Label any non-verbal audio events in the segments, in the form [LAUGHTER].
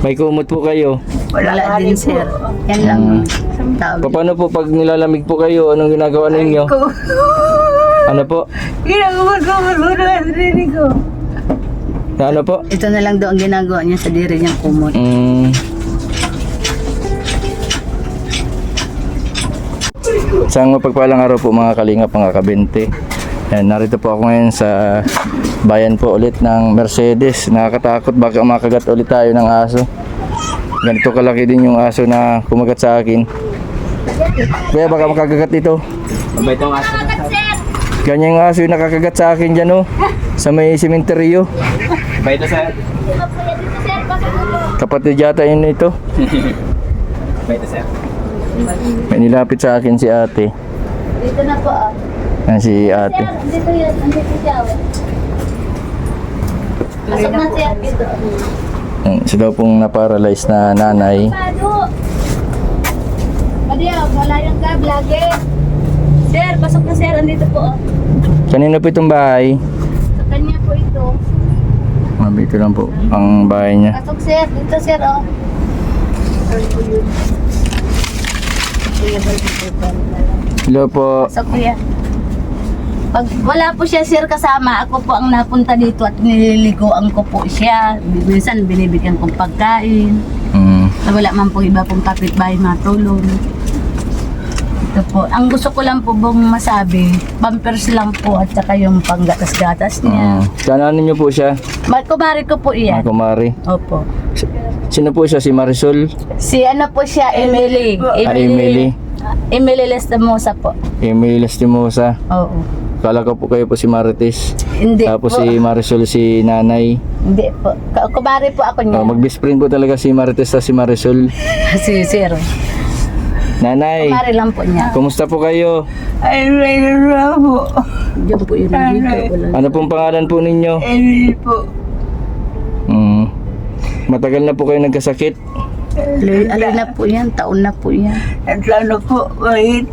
May kumot po kayo. Wala, din, sir. Yan lang. Tawag. Pa- Paano po pag nilalamig po kayo? Anong ginagawa ninyo? [LAUGHS] Ano po? Ginagawa ko magulong ang sarili ko. Na ano po? Ito na lang daw ang ginagawa niya sa diri niyang kumot. Mm. Isang mapagpalang araw po mga kalingap, mga kabente. Yan, narito po ako ngayon sa bayan po ulit ng Mercedes. Nakakatakot baka makagat ulit tayo ng aso. Ganito kalaki din yung aso na kumagat sa akin. Kaya baka makakagat ito. Ganyan yung aso yung nakakagat sa akin dyan oh. Sa may simenteryo. Baito sir. Kapatid yata yun ito. Baito sir. May nilapit sa akin si ate. Dito na po ah. Yan si ate. Dito yan. Andito siya. Pasok na siya dito. Yan, Siya daw pong naparalyze na nanay. Pado. Padiya, wala yung ka, vlogger. Sir, pasok na sir. Andito po. ah. Kanino po itong bahay? Sa kanya po ito. Mabito lang po ang bahay niya. Pasok sir. Dito sir oh. Hello po. Pasok kuya. Pag wala po siya sir kasama, ako po ang napunta dito at nililiguan ko po siya. Minsan binibigyan kong pagkain. Mm. Na wala man po iba pong kapitbahay matulong. Ito po. Ang gusto ko lang po bang masabi, bumpers lang po at saka yung panggatas-gatas niya. Uh, Kananin niyo po siya, Uh. Kumari ko po iyan. kumari. Opo. Si- Sino po siya? Si Marisol? Si ano po siya, Emily. Ah, Emily. Emily Lestamosa po. Emily Lastimosa. Oo. Kala ko po kayo po si Marites. Hindi Tapos po. si Marisol si nanay. Hindi po. Ka- Kumari po ako niya. Uh, Mag-best friend po talaga si Marites sa si Marisol. [LAUGHS] si Sir. Nanay, Kumari lang po niya. kumusta po kayo? Ay, may narawa po. Diyan po yun. Wala. Ano pong pangalan po ninyo? Emily po. Mm. Matagal na po kayo nagkasakit. Alay, na po yan. Taon na po yan. At ano po, mahit.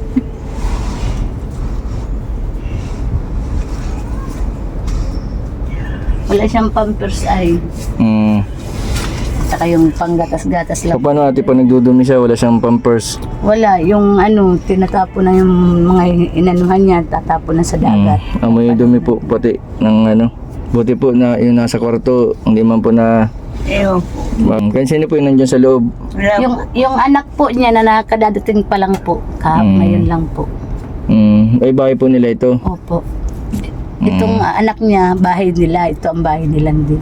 Wala siyang pampers ay. Mm. Saka yung panggatas-gatas lang. Paano ate pa nagdudumi siya? Wala siyang pampers. Wala. Yung ano, tinatapon na yung mga inanuhan niya, tatapon na sa dagat. Mm. Amoy dumi po pati ng ano. Buti po na yung nasa kwarto, hindi man po na... Ewan po. Um, kaya sino po yung nandyan sa loob? Yung, yung anak po niya na nakadadating pa lang po. Kahap, Mm. ngayon lang po. Mm. Ay, bahay po nila ito. Opo. Itong anak niya, bahay nila. Ito ang bahay nila din.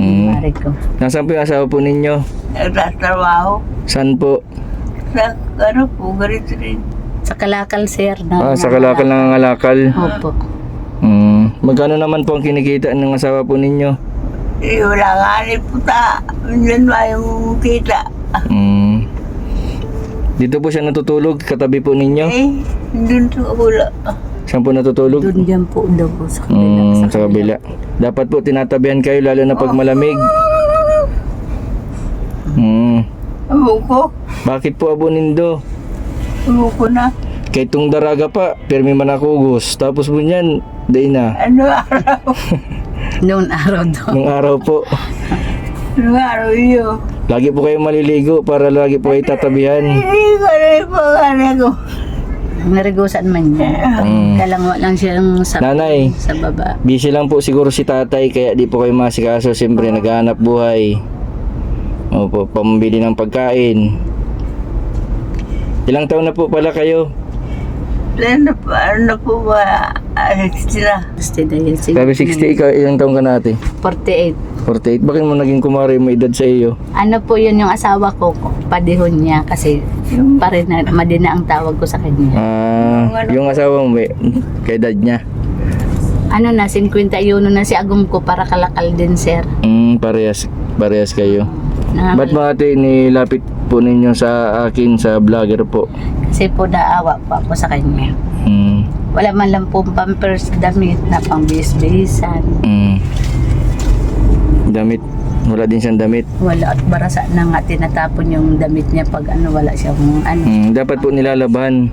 Mm. Mare ko. Nasaan po yung asawa po ninyo? Nagtatrabaho. Saan po? Sa ano po, ganito rin. Sa Kalakal, sir. Na, Ah, sa kalakal ng ngalakal. Opo. Mm. Magkano naman po ang kinikita ng asawa po ninyo? Eh, wala nga rin po ta. Minsan ba yung kita? Mm. Dito po siya natutulog, katabi po ninyo. Eh, dun sa wala. Saan po natutulog? Doon dyan po daw po sa kabila. Mm, sa kabila. Dapat po tinatabihan kayo lalo na pag malamig. Mm. Ko. Bakit po abonindo? Ewan ko na. Kay tung daraga pa, pirmi man ako gus. Tapos po niyan, day na. Ano araw? Noon araw daw. Nung araw po, Ano araw yun? lagi po kayo maliligo para lagi po kayo tatabihan. Hindi ko yung pangalan ko. Narigusan man niya. Mm. Kalangwa lang siyang sa, Nanay, sa baba. busy lang po siguro si tatay kaya di po kayo masikaso. Siyempre, naghahanap buhay. Opo, pambili ng pagkain. Ilang taon na po pala kayo? Ano po, ano po ba? Alex na. Basta dahil Sabi 60, ikaw ilang taon ka na ate? 48. 48. Bakit mo naging kumari mo edad sa iyo? Ano po yun yung asawa ko, padihon niya kasi pare na madina ang tawag ko sa kanya. Ah, yung asawa mo, may, kay dad niya. Ano na, 51 na si Agum ko para kalakal din, sir. Mm, parehas, parehas kayo. Na, Ba't mga ate nilapit po ninyo sa akin sa vlogger po? kasi po naawa po ako sa kanya. Mm, Wala man lang po pampers damit na pang bihis-bihisan. mm. Damit, wala din siyang damit. Wala at barasa na nga tinatapon yung damit niya pag ano wala siyang ano. Mm, dapat po nilalaban.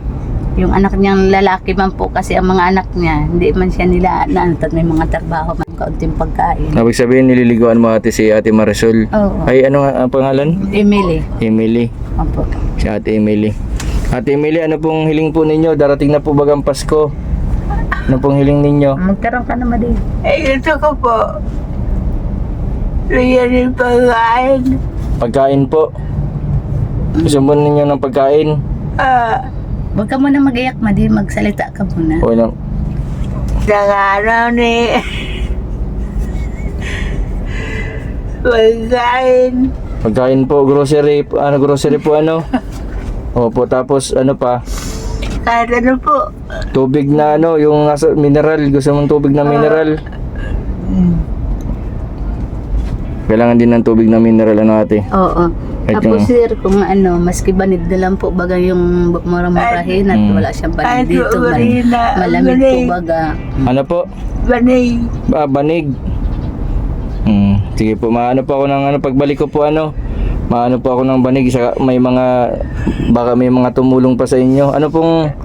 Yung anak niyang lalaki man po kasi ang mga anak niya, hindi man siya nila na may mga trabaho man kaunting pagkain. Ibig sabihin nililiguan mo ate si Ate Marisol. Oo. Ay ano nga ang pangalan? Emily. Emily. Opo. Si Ate Emily. Ate Emily, ano pong hiling po ninyo? Darating na po bagang Pasko. Ano pong hiling ninyo? Magkaroon ka naman din. Eh, gusto ko po. Bigyan ng pagkain. Pagkain po. Gusto mo ninyo ng pagkain? Ah, Huwag ka muna mag-iyak, Madi. Magsalita ka muna. O lang. ng araw ni... Pagkain. Pagkain po, grocery, ano grocery po ano? [LAUGHS] Opo, tapos ano pa? Kahit ano po. Tubig na ano, yung nasa mineral, gusto mong tubig na mineral. Kailangan din ng tubig na mineral ano ate. Oo. Kahit Tapos yung- sir, kung ano, maski banid na lang po baga yung murang-murahin at Mm. wala siyang banid dito. Na malamig po baga. Ano po? Banay. Ah, banig. Hmm, sige po, maano po ako ng ano pagbalik ko po ano. Maano po ako ng banig sa may mga baka may mga tumulong pa sa inyo. Ano pong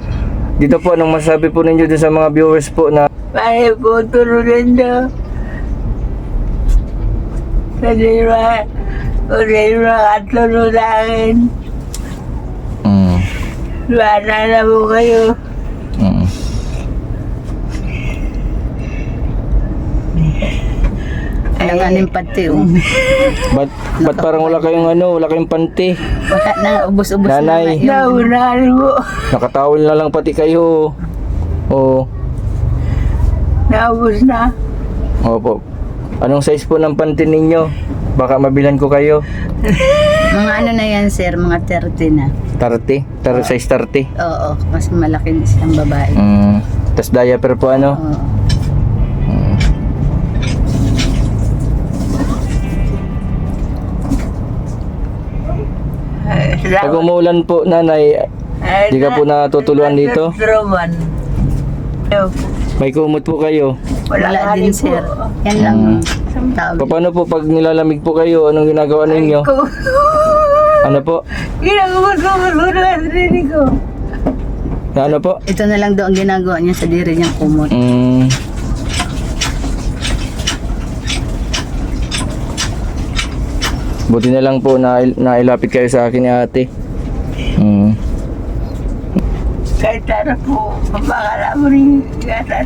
dito po anong masasabi po ninyo dun sa mga viewers po na Pare po turunan daw. Pwede ba? Pwede ba katulong sa akin? hmm, Bana na po kayo. hmm. Alanganin pati. Oh. [LAUGHS] Ba't, ba't parang wala kayong ano, wala kayong panty? Wala na, ubos-ubos na. Nanay. nga yun. Naunahan po. Nakatawol na lang pati kayo. Oh, Naubos na. opo. Anong size po ng panty ninyo? Baka mabilan ko kayo. Mga ano na yan sir, mga 30 na. 30? Tar size 30? Oo, mas malaki na siyang babae. Mm. Tapos diaper po ano? Oo. Mm. Eh, Pag umuulan po, nanay, Eh, di ka po natutuluan dito? Truman. May kumot po kayo. Wala, Wala din sir. Yan lang tawag. Pa- Paano po pag nilalamig po kayo? Anong ginagawa ninyo? Ko- [LAUGHS] Ano po? Ginagawa ko na sarili ko. Na ano po? Ito na lang daw ang ginagawa niya sa diri niyang kumot. Mm. Buti na lang po na nailapit kayo sa akin ni ate. Mm. Ano po, mapakala mo rin gatas.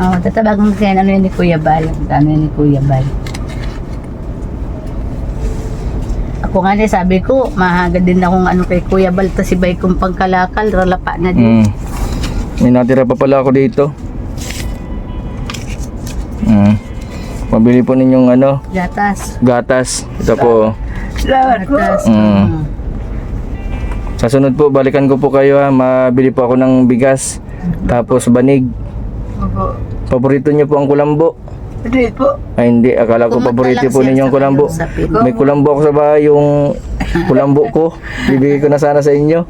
Oo, oh, tatabagan ko kaya ano yun ni Kuya Bal. Ano yun ni Kuya Bal. Ako nga din sabi ko, mahagad din akong ano kay Kuya Bal, tas ibay kong pangkalakal, ralapa na din. Mm. May natira pa pala ako dito. Mm. Pabili po ninyong ano, Gatas. gatas. Ito po. Salamat po. Gatas. Mm. Sa sunod po, balikan ko po kayo ha. Mabili po ako ng bigas. Tapos banig. Opo. Paborito niyo po ang kulambo. Hindi po. Ay hindi, akala ko paborito lang po siya ninyong sa kulambo. May kulambo ako sa bahay, yung kulambo ko. Bibigay ko na sana sa inyo.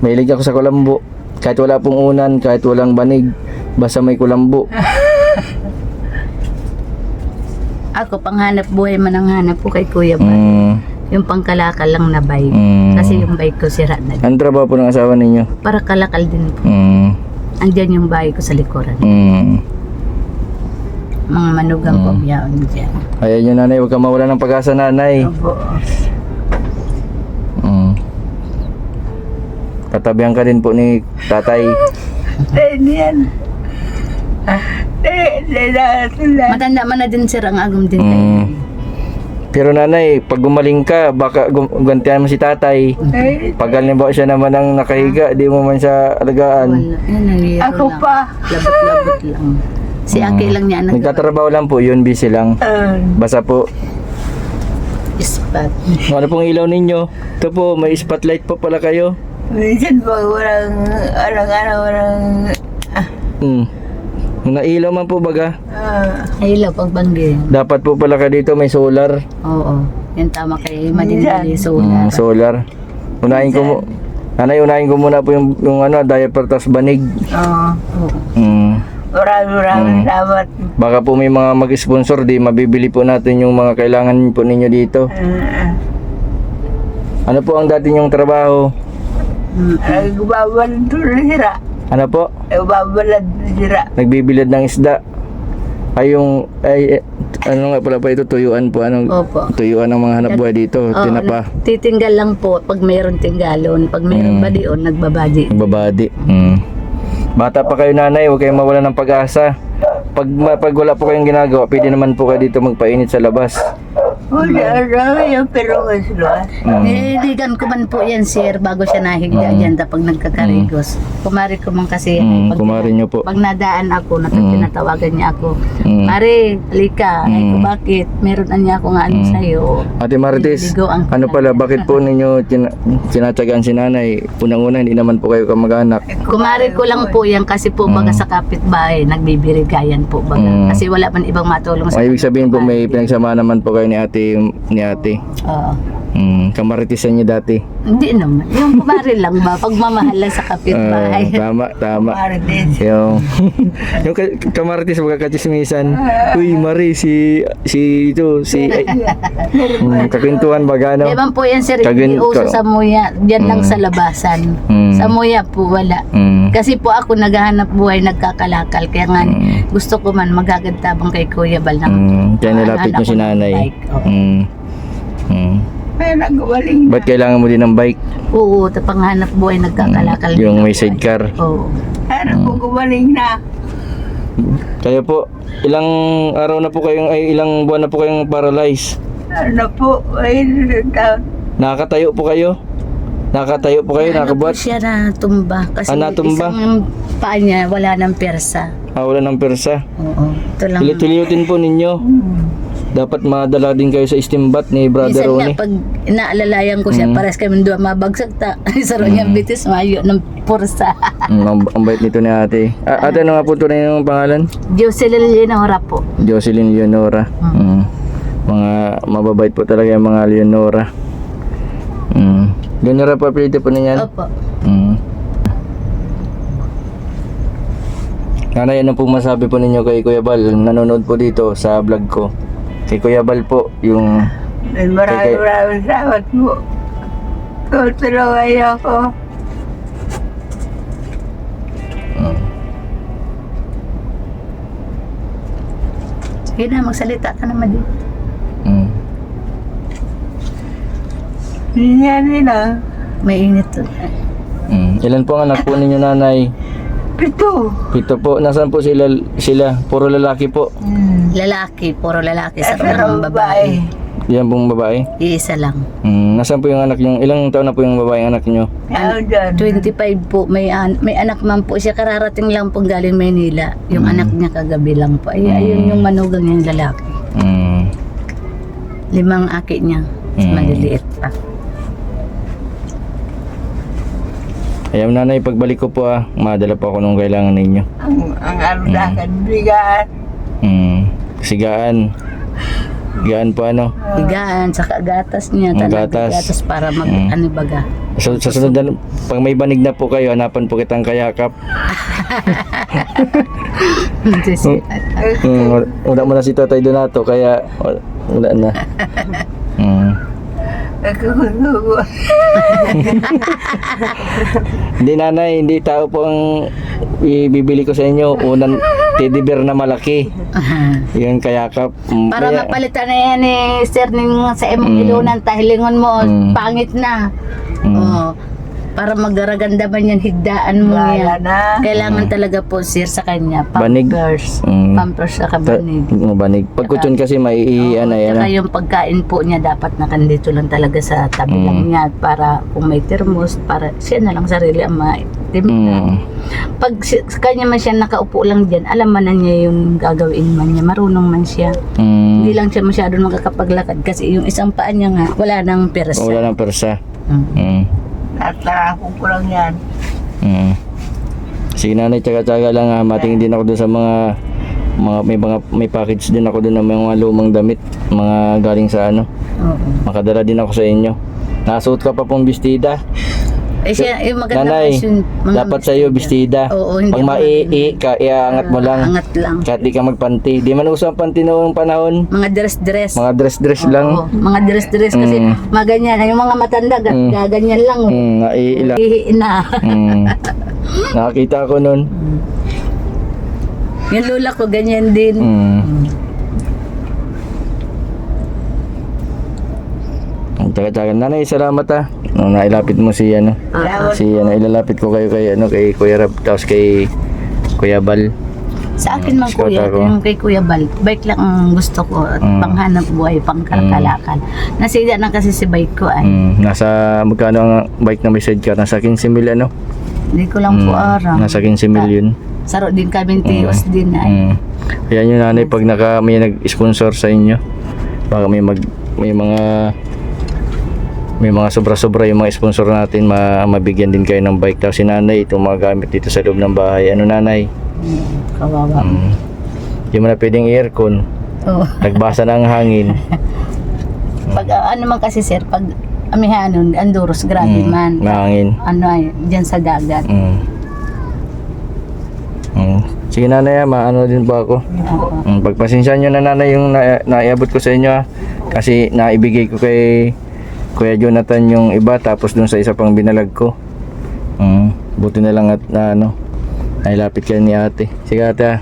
Mahilig ako sa kulambo. Kahit wala pong unan, kahit walang banig, basta may kulambo. Ako, panghanap buhay man ang hanap ko kay Kuya Bal. Mm, Yung pangkalakal lang na bike. mm. Kasi yung bike ko sira na din. Ano trabaho po ng asawa ninyo? Para kalakal din po. Mm, Andyan yung bahay ko sa likuran. mm. Mga manugang Mm. yaon dyan. Ayan yun nanay, huwag kang mawala ng pag-asa nanay. Opo. Mm. Tatabihan ka din po ni tatay. [LAUGHS] Eh, yan. Eh, eh. Matanda man na din sir ang agam din tayo. Mm. Pero nanay, pag gumaling ka, baka gum- gantihan mo si tatay. Eh, Pag halimbawa siya naman ang nakahiga, di mo man siya alagaan. Wala. Yan, nangyayaro Ako lang. pa. Labot-labot lang. Si Aki lang niya nag Nagtatrabaho lang po, yun busy lang. Ah, Basta po, ispat. ano pong ilaw ninyo? Ito po, may spotlight po pala kayo. minsan pag walang, alang-alang, walang, Hmm. Nailaw man po baga, ah, ilaw, pagbanggi. dapat po pala ka dito may solar. Oo. Yan tama kay Madinali Solar. solar. Unahin ko mo. Nanay, unahin ko muna po yung, yung ano, diaper tas banig. ah, Oo. Hmm. maraming maraming Mm. salamat. Baka po may mga mag-sponsor, di mabibili po natin yung mga kailangan po ninyo dito. Ah, Ano po ang dati nyong trabaho? Mm. Nagbabalad doon na sira. Ano po? Nagbabalad na sira. Nagbibilad ng isda. Ay yung ay eh, ano nga pala pa ito tuyuan po anong Opo. tuyuan ng mga hanap buhay dito. Oo, Tinapa, Titinggal lang po pag mayroon tinggalon. Pag mayroon Mm. badion, nagbabadi. babadi. Mm. Bata pa kayo nanay, huwag kayong mawala ng pag-asa. Pag, ma- pag wala po kayong ginagawa, pwede naman po kayo dito magpainit sa labas. Wala yung pero mas luwas. Mm. Nililigan ko man po yan, sir, bago siya nahiga Mm. dyan tapos nagkakarigos. Kumari ko man kasi. Mm, kumari niyo po. Pag nadaan ako, nat- Mm. tinatawagan niya ako. Mm. Mare, halika. Ay ko, Mm. bakit? Meron na niya ako nga ano Mm. sa'yo. Ate Marites, ano pala, bakit po ninyo tin- tinatsagaan si nanay? Unang-una, hindi naman po kayo kamag-anak. Kumari ko lang po yan kasi po baga Mm. sa kapitbahay, nagbibirigayan po baga. Mm. Kasi wala man ibang matulong sa Ay, ibig sabihin po may pinagsama naman po kayo ni ate, ni ate. Oo. Mm, kamaritisan niyo dati. Hindi naman. Yung kumari lang ba? Pagmamahal lang sa Ah, kapitbahay. tama, tama. Marites. Yung, [LAUGHS] yung ka- kamaritis mga kachismisan. Uy, Mari, si, si, ito, si, ay, [LAUGHS] mm, kakwentuhan baga, no? Di ba po yan sir, Kagin- hindi uso sa muya. Diyan lang Mm. sa labasan. Mm. Sa muya po wala. Mm, Kasi po ako naghahanap buhay, nagkakalakal. Kaya nga Mm. gusto ko man magagantabang kay Kuya Bal ng mm, kaya nilapit niyo si nanay. oo. Mm, mm. May nagawaling na. Ba't kailangan mo din ng bike? Oo, tapanghanap buhay, nagkakalakal. Mm, yung may sidecar. Oo. Ano ko gumaling na. Kaya po, ilang araw na po kayong, ay ilang buwan na po kayong paralyzed. Ano po, ay. Nakakatayo po kayo? Nakakatayo po kayo, Ano po nakabuhat? siya na tumba. Kasi Ah, natumba? isang paa niya, wala ng persa. Ah, wala ng persa. Oo. Ito lang. Pilit-pilitin po ninyo. Dapat madala din kayo sa istimbat ni Brother Minsan Ronnie. pag naalalayan ko siya, Mm. pares kami doon mabagsak ta. [LAUGHS] Saro niya bitis, mayo ng pursa. Mm, ang, ang bait nito ni ate. Ah, ate, ano nga po tunay yung pangalan? Jocelyn Leonora po. Jocelyn Leonora. Mm. Mga mababait po talaga yung mga Leonora. Mm. Leonora po, apelyido po ninyan? Opo. Mm. Nanay, ano po masabi po ninyo kay Kuya Bal? Nanonood po dito sa vlog ko. Kay Kuya Bal po, yung... Maraming maraming salamat po. Tutulungan niyo ako. Mm. Sige na, magsalita ka naman din. Mm. Yan nila. May init to. Mm. Ilan po ang anak po ninyo nanay? Pito. Pito po. Nasaan po sila? Sila? Puro lalaki po. Lalaki, puro lalaki sa Pero mga babae. Yan pong babae. Iisa lang. Mm. Nasaan po yung anak nyo? Ilang taon na po yung babae anak nyo? Ano dyan? 25 po, may, an- may anak man po siya, kararating lang po galing Maynila. Yung Mm. anak niya kagabi lang po. Ay, ayun yung manugang niya yung lalaki. Mm. Limang aki niya. Mm. Maliliit pa. Ayaw nanay, pagbalik ko po ah, madala po ako nung kailangan ninyo. Ang, ang ano Mm. sa akin, bigaan. Mm. Sigaan. Sigaan po ano? Higaan, saka gatas niya. Ang Talaga gatas. gatas para mag, Mm. ano baga. So, sa sunod na, pag may banig na po kayo, hanapan po kitang kayakap. Kasi, Mm, wala- wala mo na si Tatay Donato, kaya wala, wala na. Mm. [LAUGHS] Hindi nanay, hindi tao po ang ibibili ko sa inyo. Unang teddy bear na malaki. [LAUGHS] Yun kayakap. Mm, para kaya- mapalitan na yan eh, sir, ning sa imong Mm. ilunan, tahilingon mo, Mm. pangit na. Mm. Oh, para magaraganda man yan, higdaan mo Wala yan. na. Kailangan talaga po, sir, sa kanya. Banig. Pampers. Mm. Pampers sa Ta- kabanig. mm, banig. Pag kutsyon kasi may i- ano yan. Saka ah. yung pagkain po niya dapat nakandito lang talaga sa tabi Mm. lang niya para kung may termos, para siya na lang sarili ang maitim Mm. Pag si- sa kanya man siya nakaupo lang dyan, alam man na niya yung gagawin man niya, marunong man siya. Mm. Hindi lang siya masyado makakapaglakad kasi yung isang paa niya nga, wala nang persa. Wala ng persa. Mm. Mm. Tatarapon ko lang yan. Mm. Sige nanay, tsaga-tsaga lang ha. Matingin din ako dun sa mga mga may mga may package din ako dun ng mga lumang damit, mga galing sa ano. Oo. Makadala din ako sa inyo. Nasuot ka pa pong bestida. Eh siya, yung maganda Nanay, kasi yung mga dapat sa iyo bestida. Oo, hindi Pag mai ka, iaangat mo lang. Angat lang. Kahit di ka magpanti. Di man uso ang panti noong panahon. Mga dress-dress. Mga dress-dress lang. Oo, mga dress-dress kasi Mm. mga ganyan. Yung mga matanda, ga- Mm. gaganyan lang. oh. Mm, naiilang. Na. Mm. [LAUGHS] Nakakita ko nun. Yung lola ko, ganyan din. Mm. Taga-taga. Nanay, salamat ah. No, nailapit mo si ano. Salamat Si ano, ilalapit ko kayo kay ano kay Kuya Rab tapos kay Kuya Bal. Sa akin man Scout kuya, ako. yung kay Kuya Bal, bike lang ang gusto ko at Mm. panghanap buhay, pangkalakal. Nasida na kasi si bike ko ay. Mm, nasa magkano ang bike na may sidecar? Nasa 15 mil ano? Hindi ko lang po Mm, aram. Nasa 15 mil yun. Saro din kami tios din ay. Mm. Kaya yung nanay pag naka may nag-sponsor sa inyo, baka may mag may mga may mga sobra-sobra yung mga sponsor natin ma mabigyan din kayo ng bike tapos si nanay itong mga gamit dito sa loob ng bahay ano nanay Mm, Kawawa. mm. hindi mo na pwedeng aircon Oo. nagbasa ng hangin [LAUGHS] Pag ah, ano man kasi sir, pag amihanon, Anduros, grabe Mm, man. mahangin Ano ay, dyan sa dagat. mm. Mm. sige nanay ah, maano din po ako. Mm, pagpasensyahan nyo na nanay yung na, naiabot ko sa inyo ah. Kasi naibigay ko kay Kuya Jonathan yung iba tapos dun sa isa pang binalag ko. Mm, buti na lang at na ano, nailapit kayo ni ate. Sige ate ah.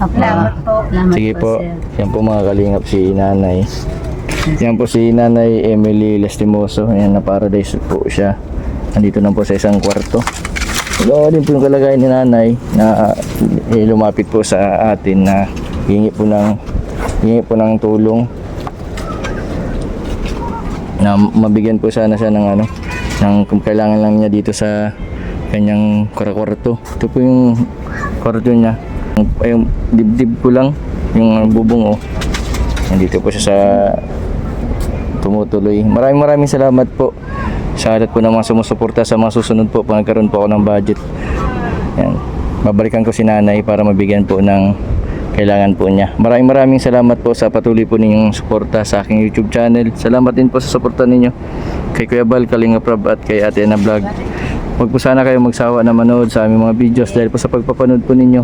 Apo. Salamat po. Salamat Sige po. sir. Yan po mga kalingap si nanay. Yan po si nanay Emily Lastimoso. Yan na paradise po siya. Nandito lang po sa isang kwarto. Ito din po yung kalagayan ni nanay na eh, lumapit po sa atin na hingi po ng hingi po ng tulong na mabigyan po sana siya ng ano ng kailangan lang niya dito sa kanyang kwarto. Ito po yung kwarto niya. Yung- dibdib ko lang yung bubong oh. Nandito po siya sa tumutuloy. Maraming maraming salamat po sa lahat po ng mga sumusuporta sa mga susunod po pag nagkaroon po ako ng budget. Yan. Babalikan ko si nanay para mabigyan po ng kailangan po niya. Maraming maraming salamat po sa patuloy po ninyong suporta sa aking YouTube channel. Salamat din po sa suporta ninyo kay Kuya Bal, Kalinga Prab at kay Ate Ana Vlog. Huwag po sana kayo magsawa na manood sa aming mga videos dahil po sa pagpapanood po ninyo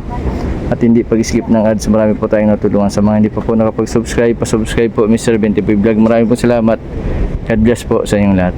at hindi pag-skip ng ads. Marami po tayong natulungan sa mga hindi pa po nakapag-subscribe. Pa-subscribe po Mr. 20 Vlog. Maraming po salamat. God bless po sa inyong lahat.